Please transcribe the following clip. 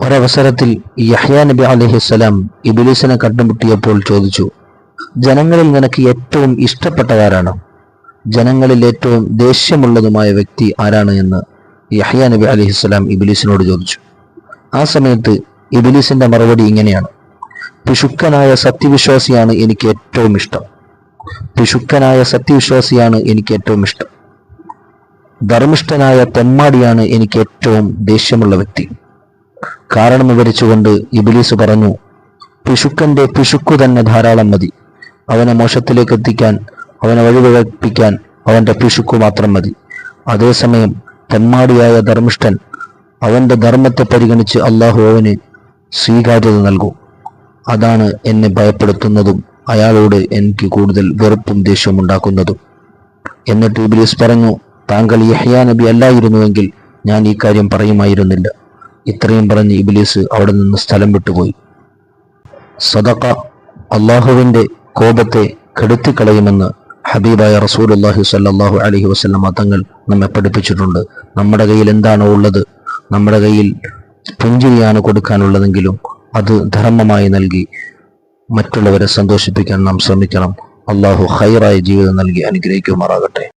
ഒരവസരത്തിൽ യഹ്യാ നബി അലഹിസ്സലാം ഇബിലീസിനെ കണ്ടുമുട്ടിയപ്പോൾ ചോദിച്ചു ജനങ്ങളിൽ നിനക്ക് ഏറ്റവും ഇഷ്ടപ്പെട്ടതാരാണ്? ജനങ്ങളിൽ ഏറ്റവും ദേഷ്യമുള്ളതുമായ വ്യക്തി ആരാണ്? എന്ന് യഹ്യാ നബി അലഹിസ്സലാം ഇബിലീസിനോട് ചോദിച്ചു. ആ സമയത്ത് ഇബിലീസിന്റെ മറുപടി ഇങ്ങനെയാണ് പിശുക്കനായ സത്യവിശ്വാസിയാണ് എനിക്ക് ഏറ്റവും ഇഷ്ടം. പിശുക്കനായ സത്യവിശ്വാസിയാണ് എനിക്ക് ഏറ്റവും ഇഷ്ടം. ധർമ്മിഷ്ഠനായ തെമ്മാടിയാണ് എനിക്ക് ഏറ്റവും ദേഷ്യമുള്ള വ്യക്തി. കാരണം വിവരിച്ചുകൊണ്ട് ഇബിലീസ് പറഞ്ഞു പിശുക്കന്റെ പിശുക്കു തന്നെ ധാരാളം മതി. അവനെ മോശത്തിലേക്ക് എത്തിക്കാൻ അവനെ വഴിപിഴപ്പിക്കാൻ അവന്റെ പിശുക്കു മാത്രം മതി. അതേസമയം തെമ്മാടിയായ ധർമ്മിഷ്ഠൻ അവന്റെ ധർമ്മത്തെ പരിഗണിച്ച് അള്ളാഹു അവന് സ്വീകാര്യത നൽകും. അതാണ് എന്നെ ഭയപ്പെടുത്തുന്നതും അയാളോട് എനിക്ക് കൂടുതൽ വെറുപ്പും ദേഷ്യവും ഉണ്ടാക്കുന്നതും. എന്നിട്ട് ഇബ്ലീസ് പറഞ്ഞു താങ്കൾ യഹ്യാ നബി അല്ലായിരുന്നുവെങ്കിൽ ഞാൻ ഈ കാര്യം പറയുമായിരുന്നില്ല. ഇത്രയും പറഞ്ഞ് ഇബിലീസ് അവിടെ നിന്ന് സ്ഥലം വിട്ടുപോയി. സദക്ക അള്ളാഹുവിന്റെ കോപത്തെ കെടുത്തിക്കളയുമെന്ന് ഹബീബായ റസൂൽ അള്ളാഹു സല്ലാഹു അലഹി വസല്ലമ തങ്ങൾ നമ്മെ പഠിപ്പിച്ചിട്ടുണ്ട്. നമ്മുടെ കയ്യിൽ എന്താണോ ഉള്ളത്? നമ്മുടെ കയ്യിൽ പുഞ്ചിരിയാണ് കൊടുക്കാനുള്ളതെങ്കിലും അത് ധർമ്മമായി നൽകി മറ്റുള്ളവരെ സന്തോഷിപ്പിക്കാൻ നാം ശ്രമിക്കണം. അള്ളാഹു ഹൈറായ ജീവിതം നൽകി അനുഗ്രഹിക്കുമാറാകട്ടെ.